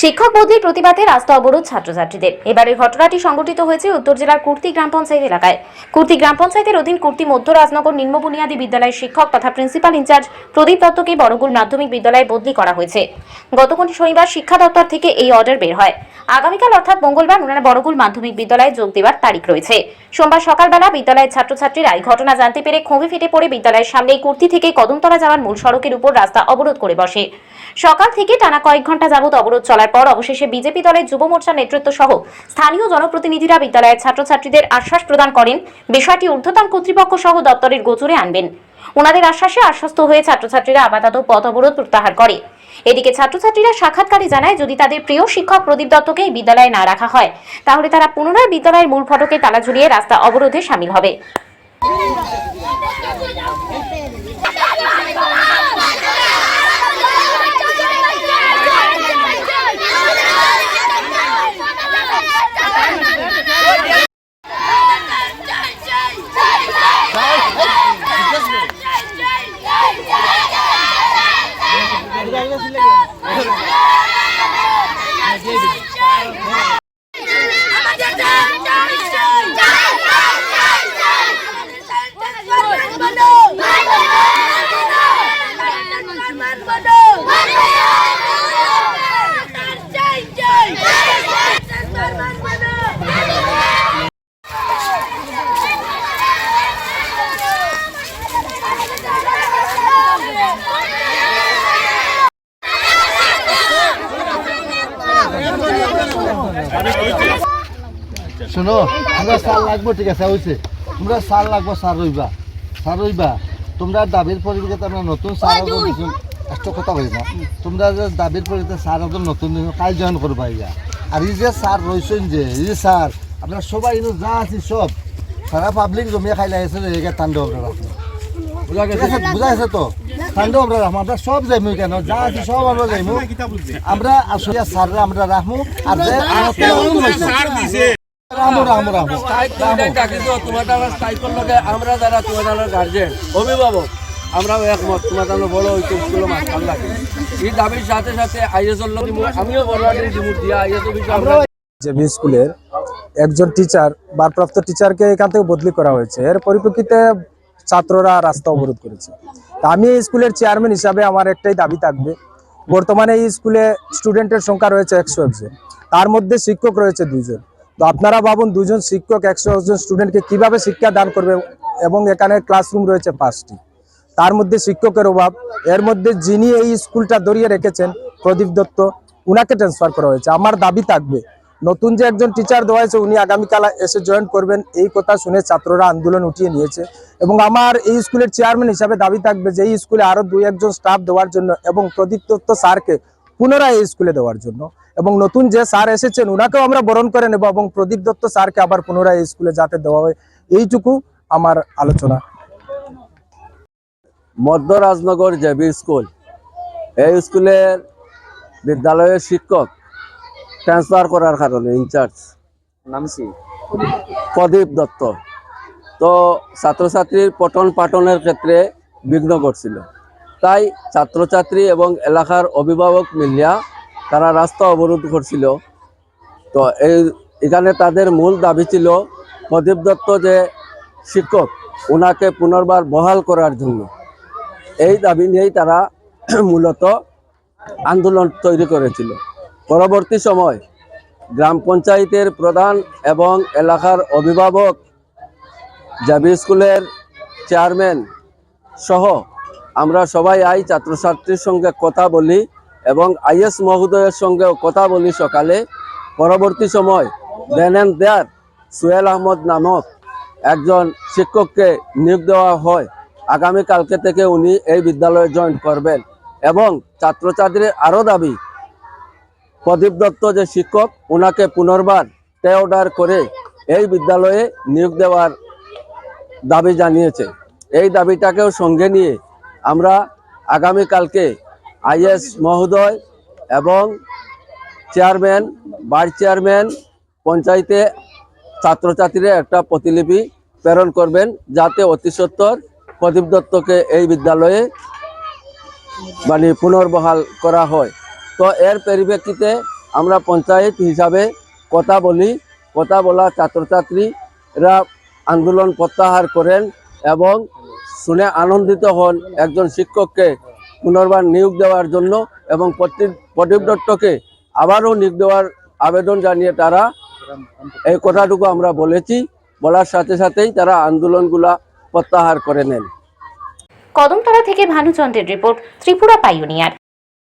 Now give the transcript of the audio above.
শিক্ষক বদলির প্রতিবাদে রাস্তা অবরোধ ছাত্রছাত্রীদের। এবারের ঘটনাটি সংঘটিত হয়েছে উত্তর জেলার কুর্তি গ্রাম পঞ্চায়েত এলাকায়। কুর্তি গ্রাম পঞ্চায়েতের অধীন কুর্তি মধ্য রাজনগর নিম্ন বুনিয়াদী বিদ্যালয়ের শিক্ষক তথা প্রিন্সিপাল ইনচার্জ প্রদীপ দত্তকে বড়গুল মাধ্যমিক বিদ্যালয়ে বদলি করা হয়েছে। গতকাল শনিবার শিক্ষা দপ্তর থেকে এই অর্ডার বের হয়। আগামীকাল অর্থাৎ মঙ্গলবার ওনারা বড়গুল মাধ্যমিক বিদ্যালয়ে যোগ দেওয়ার তারিখ রয়েছে। সোমবার সকালবেলা বিদ্যালয়ের ছাত্রছাত্রীরা এই ঘটনা জানতে পেরে ক্ষোভে ফেটে পড়ে বিদ্যালয়ের সামনেই কুর্তি থেকে কদমতলা যাওয়ার মূল সড়কের উপর রাস্তা অবরোধ করে বসে। সকাল থেকে টানা কয়েক ঘণ্টা যাবত অবরোধ চলার পর অবশেষে বিজেপি দলের যুব মোর্চার নেতৃত্ব সহ স্থানীয় জনপ্রতিনিধিরা বিদ্যালয়ের ছাত্রছাত্রীদের আশ্বাস প্রদান করেন, বিষয়টি ঊর্ধ্বতন কর্তৃপক্ষ সহ দপ্তরের গোচরে আনবেন। ওনাদের আশ্বাসে আশ্বস্ত হয়ে ছাত্রছাত্রীরা আপাতত পথ অবরোধ প্রত্যাহার করে। এদিকে ছাত্রছাত্রীরা সাক্ষাৎকারে জানায়, যদি তাদের প্রিয় শিক্ষক প্রদীপ দত্তকে বিদ্যালয়ে না রাখা হয়, তাহলে তারা পুনরায় বিদ্যালয়ের মূল ফটকে তালা ঝুলিয়ে রাস্তা অবরোধে সামিল হবে। 我的我的 শোনো আমরা সার লাগবো ঠিক আছে হয়েছে তোমরা সার লাগবো সার রইবা। সার রইবা। তোমরা দাবির পরিপ্রেক্ষিতে আমরা নতুন সার একটা কথা বলি না। তোমরা যে দাবির পরিপ্রেক্ষিতে সার একদম নতুন কাল জয়েন করবা ইয়া আর এই যে সার রইছেন যে এই যে সার আপনারা সবাই যা আছি সব। সারা পাবলিক জমিয়ে খাইলে আছে এগে আমরা রাখব। বুঝা গেছে? বুঝা গেছে। তো? তাণ্ডব আমরা রাখব। আমরা সব যাইমু কেন? যা আছি সব আমরা যাইমু। আমরা আসলে সাররা আমরা রাখব। আর আমরা যারা তোমাদের গার্জেন অভিভাবক আমরাও একমত। তোমাদের বড় মাস্টার লাগে এই দাবির সাথে সাথে আইএসএল আমিও বড় দিয়া আইএস জেবি স্কুলের একজন টিচার ভারপ্রাপ্ত টিচারকে এখান থেকে বদলি করা হয়েছে। এর পরিপ্রেক্ষিতে ছাত্ররা রাস্তা অবরোধ করেছে। তা আমি এই স্কুলের চেয়ারম্যান হিসাবে আমার একটাই দাবি থাকবে বর্তমানে এই স্কুলে স্টুডেন্টের সংখ্যা রয়েছে একশো একজন। তার মধ্যে শিক্ষক রয়েছে দুইজন। তো আপনারা ভাবুন, দুজন শিক্ষক, একশো একজন স্টুডেন্টকে কীভাবে শিক্ষা দান করবে এবং এখানে ক্লাসরুম রয়েছে পাঁচটি। তার মধ্যে শিক্ষকের অভাব। এর মধ্যে যিনি এই স্কুলটা ধরিয়ে রেখেছেন, প্রদীপ দত্ত, উনাকে ট্রান্সফার করা হয়েছে। আমার দাবি থাকবে, নতুন যে একজন টিচার দেওয়া হয়েছে, উনি আগামীকাল এসে জয়েন করবেন। এই কথা শুনে ছাত্ররা আন্দোলন উঠিয়ে নিয়েছে এবং আমার এই স্কুলের চেয়ারম্যান হিসাবে দাবি থাকবে যে, এই স্কুলে আরও দুই একজন স্টাফ দেওয়ার জন্য এবং প্রদীপ দত্ত স্যারকে পুনরায় এই স্কুলে দেওয়ার জন্য। এবং নতুন যে স্যার এসেছেন ওনাকেও আমরা বরণ করে নেব এবং প্রদীপ দত্ত স্যারকে আবার পুনরায় এই স্কুলে যাতে দেওয়া হয়। এইটুকু আমার আলোচনা। মধ্য রাজনগর জেবি স্কুল। এই স্কুলের বিদ্যালয়ের শিক্ষক ট্রান্সফার করার কারণে ইনচার্জ। নাম কি? প্রদীপ দত্ত। তো ছাত্রছাত্রীর পঠন পাঠনের ক্ষেত্রে বিঘ্ন ঘটছিল। তাই ছাত্রছাত্রী এবং এলাকার অভিভাবক মিলিয়া তারা রাস্তা অবরোধ করছিল। তো এই, এখানে তাদের মূল দাবি ছিল প্রদীপ দত্ত যে শিক্ষক ওনাকে পুনর্বার বহাল করার জন্য। এই দাবি নিয়েই তারা মূলত আন্দোলন তৈরি করেছিল। পরবর্তী সময় গ্রাম পঞ্চায়েতের প্রধান এবং এলাকার অভিভাবক জাবি স্কুলের চেয়ারম্যান সহ আমরা সবাই আই ছাত্রছাত্রীর সঙ্গে কথা বলি এবং আইএস মহোদয়ের সঙ্গেও কথা বলি সকালে। পরবর্তী সময় then and there Sohel Ahmed নামক একজন শিক্ষককে নিয়োগ দেওয়া হয়। আগামীকালকে থেকে উনি এই বিদ্যালয়ে জয়েন করবেন এবং ছাত্রছাত্রীর আরও দাবি, প্রদীপ দত্ত যে শিক্ষক ওনাকে পুনর্বার টে অর্ডার করে এই বিদ্যালয়ে নিয়োগ দেওয়ার দাবি জানিয়েছে। এই দাবিটাকেও সঙ্গে নিয়ে আমরা আগামীকালকে আইএস মহোদয় এবং চেয়ারম্যান, ভাইস চেয়ারম্যান পঞ্চায়েতে ছাত্রছাত্রীরা একটা প্রতিলিপি প্রেরণ করবেন যাতে অতি সত্বর প্রদীপ দত্তকে এই বিদ্যালয়ে মানে পুনর্বহাল করা হয়। তো এর পরিপ্রেক্ষিতে আমরা পঞ্চায়েত হিসাবে কথা বলি, কথা বলা ছাত্রছাত্রীরা আন্দোলন প্রত্যাহার করেন এবং শুনে আনন্দিত হন একজন শিক্ষককে পুনর্বার নিয়োগ দেওয়ার জন্য এবং প্রদীপ দত্তকে আবারও নিয়োগ দেওয়ার আবেদন জানিয়ে তারা এই কথাটুকু আমরা বলেছি। বলার সাথে সাথেই তারা আন্দোলনগুলা প্রত্যাহার করে নেন। কদমতলা থেকে ভানুচন্দ্রের রিপোর্ট ত্রিপুরা পাইওনিয়ার।